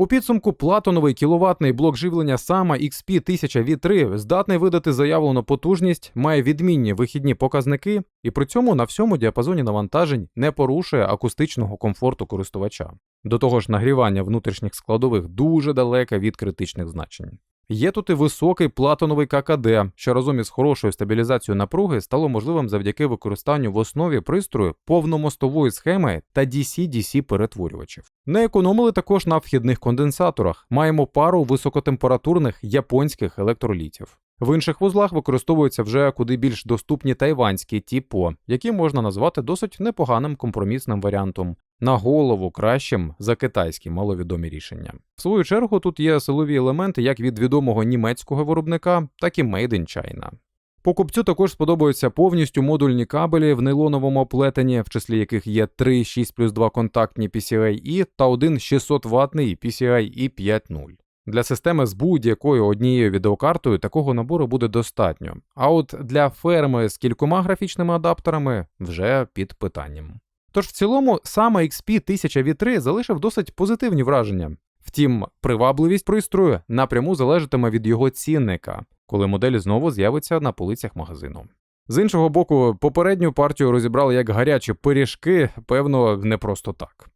У підсумку платоновий кіловатний блок живлення сама XP 1000 V3 здатний видати заявлену потужність, має відмінні вихідні показники і при цьому на всьому діапазоні навантажень не порушує акустичного комфорту користувача. До того ж, нагрівання внутрішніх складових дуже далеке від критичних значень. Є тут і високий платоновий ККД, що разом із хорошою стабілізацією напруги стало можливим завдяки використанню в основі пристрою повномостової схеми та DC-DC перетворювачів. Не економили також на вхідних конденсаторах. Маємо пару високотемпературних японських електролітів. В інших вузлах використовуються вже куди більш доступні тайванські тіпо, які можна назвати досить непоганим компромісним варіантом, на голову кращим за китайські маловідомі рішення. В свою чергу тут є силові елементи як від відомого німецького виробника, так і Made in China. Покупцю також сподобаються повністю модульні кабелі в нейлоновому оплетенні, в числі яких є 3 6 плюс 2 контактні PCI-E та один 600 ватний PCI-E 5.0. Для системи з будь-якою однією відеокартою такого набору буде достатньо. А от для ферми з кількома графічними адаптерами вже під питанням. Тож в цілому саме XP 1000 V3 залишив досить позитивні враження. Втім, привабливість пристрою напряму залежатиме від його цінника, коли модель знову з'явиться на полицях магазину. З іншого боку, попередню партію розібрали як гарячі пиріжки, певно, не просто так.